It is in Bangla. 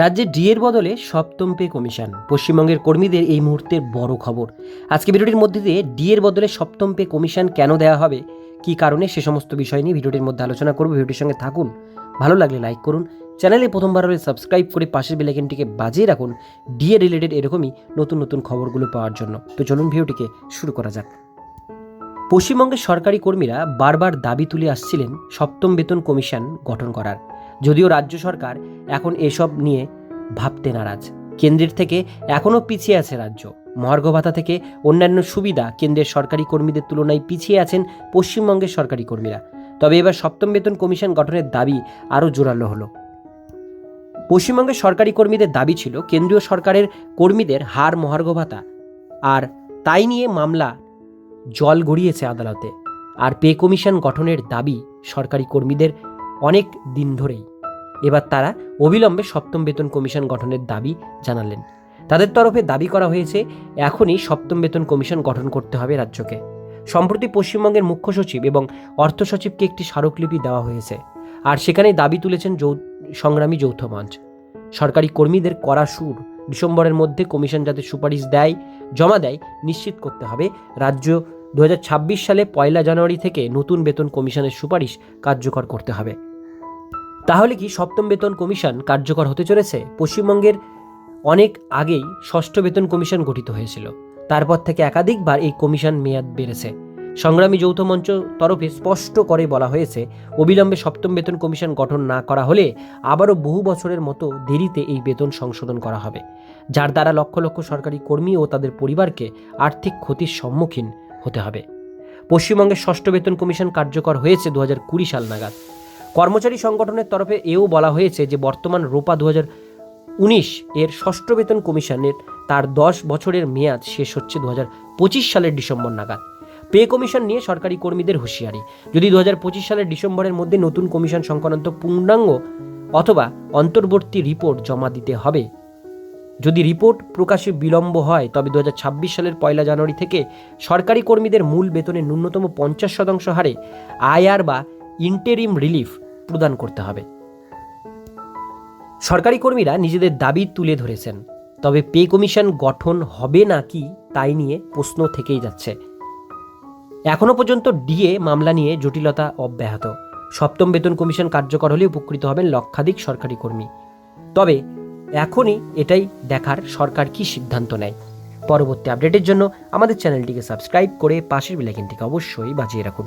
রাজ্যে ডিএর বদলে সপ্তম পে কমিশন। পশ্চিমবঙ্গের কর্মীদের এই মুহূর্তের বড় খবর। আজকে ভিডিওটির মধ্যে দিয়ে ডিএর বদলে সপ্তম পে কমিশন কেন দেওয়া হবে, কী কারণে সে সমস্ত বিষয় নিয়ে ভিডিওটির মধ্যে আলোচনা করব। ভিডিওটির সঙ্গে থাকুন, ভালো লাগলে লাইক করুন। চ্যানেলে প্রথমবার হলে সাবস্ক্রাইব করে পাশের বেলাইকনটিকে বাজিয়ে রাখুন ডিএ রিলেটেড এরকমই নতুন নতুন খবরগুলো পাওয়ার জন্য। তো চলুন ভিডিওটিকে শুরু করা যাক। পশ্চিমবঙ্গের সরকারি কর্মীরা বারবার দাবি তুলে আসছিলেন সপ্তম বেতন কমিশন গঠন করার। যদিও রাজ্য সরকার এখন এসব নিয়ে ভাবতে নারাজ। কেন্দ্রের থেকে এখনও পিছিয়ে আছে রাজ্য। মহার্ঘ ভাতা থেকে অন্যান্য সুবিধা কেন্দ্রের সরকারি কর্মীদের তুলনায় পিছিয়ে আছেন পশ্চিমবঙ্গের সরকারি কর্মীরা। তবে এবার সপ্তম বেতন কমিশন গঠনের দাবি আরও জোরালো হলো। পশ্চিমবঙ্গের সরকারি কর্মীদের দাবি ছিল, কেন্দ্রীয় সরকারের কর্মীদের হার মহার্ঘ ভাতা আর তাই নিয়ে মামলা জল গড়িয়েছে আদালতে। আর পে কমিশন গঠনের দাবি সরকারি কর্মীদের অনেক দিন ধরেই। এবার তারা অবিলম্বে সপ্তম বেতন কমিশন গঠনের দাবি জানালেন। তাদের তরফে দাবি করা হয়েছে, এখনই সপ্তম বেতন কমিশন গঠন করতে হবে রাজ্যকে। সম্প্রতি পশ্চিমবঙ্গের মুখ্য সচিব এবং অর্থ সচিবকে একটি স্মারকলিপি দেওয়া হয়েছে। আর সেখানে দাবি তুলেছেন যৌ সংগ্রামী যৌথ মঞ্চ। সরকারি কর্মীদের করা সুর ডিসেম্বরের মধ্যে কমিশন যাতে সুপারিশ দেয়, জমা দেয়, নিশ্চিত করতে হবে। রাজ্য দু হাজার ছাব্বিশ সালে পয়লা জানুয়ারি থেকে নতুন বেতন কমিশনের সুপারিশ কার্যকর করতে হবে। তাহলে কি সপ্তম বেতন কমিশন কার্যকর হতে চলেছে? পশ্চিমবঙ্গের অনেক আগেই ষষ্ঠ বেতন কমিশন গঠিত হয়েছিল। তারপর থেকে একাধিকবার এই কমিশন মেয়াদ বেড়েছে। সংগ্রামী যৌথ মঞ্চ তরফে স্পষ্ট করে বলা হয়েছে, অবিলম্বে সপ্তম বেতন কমিশন গঠন না করা হলে আবারও বহু বছরের মতো দেরিতে এই বেতন সংশোধন করা হবে, যার দ্বারা লক্ষ লক্ষ সরকারি কর্মী ও তাদের পরিবারকে আর্থিক ক্ষতির সম্মুখীন হতে হবে। পশ্চিমবঙ্গের ষষ্ঠ বেতন কমিশন কার্যকর হয়েছে দু সাল নাগাদ। কর্মচারী সংগঠনের তরফে এও বলা হয়েছে যে বর্তমান রোপা দু উনিশ এর ষষ্ঠ বেতন কমিশনের তার দশ বছরের মেয়াদ শেষ হচ্ছে দু পঁচিশ সালের ডিসেম্বর নাগাদ। পে কমিশন নিয়ে সরকারি কর্মীদের হুঁশিয়ারি। যদি দু পঁচিশ সালের ডিসেম্বরের মধ্যে নতুন কমিশন সংক্রান্ত পূর্ণাঙ্গ অথবা অন্তর্বর্তী রিপোর্ট জমা দিতে হবে। যদি রিপোর্ট প্রকাশে বিলম্ব হয়, তবে দু হাজার ছাব্বিশ সালের পয়লা জানুয়ারি থেকে সরকারি কর্মীদের মূল বেতনের ন্যূনতম পঞ্চাশ শতাংশ হারে আইআর বা ইন্টেরিম রিলিফ প্রদান করতে হবে। সরকারি কর্মীরা নিজেদের দাবি তুলে ধরেছেন, তবে পে কমিশন গঠন হবে না কি তাই নিয়ে প্রশ্ন থেকেই যাচ্ছে। এখনও পর্যন্ত ডিএ মামলা নিয়ে জটিলতা অব্যাহত। সপ্তম বেতন কমিশন কার্যকর হলে উপকৃত হবেন লক্ষাধিক সরকারি কর্মী। তবে এখনই এটাই দেখার সরকার কি সিদ্ধান্ত নেয়। পরবর্তী আপডেটের জন্য আমাদের চ্যানেলটিকে সাবস্ক্রাইব করে পাশের বেলাইকনটিকে অবশ্যই বাজিয়ে রাখুন।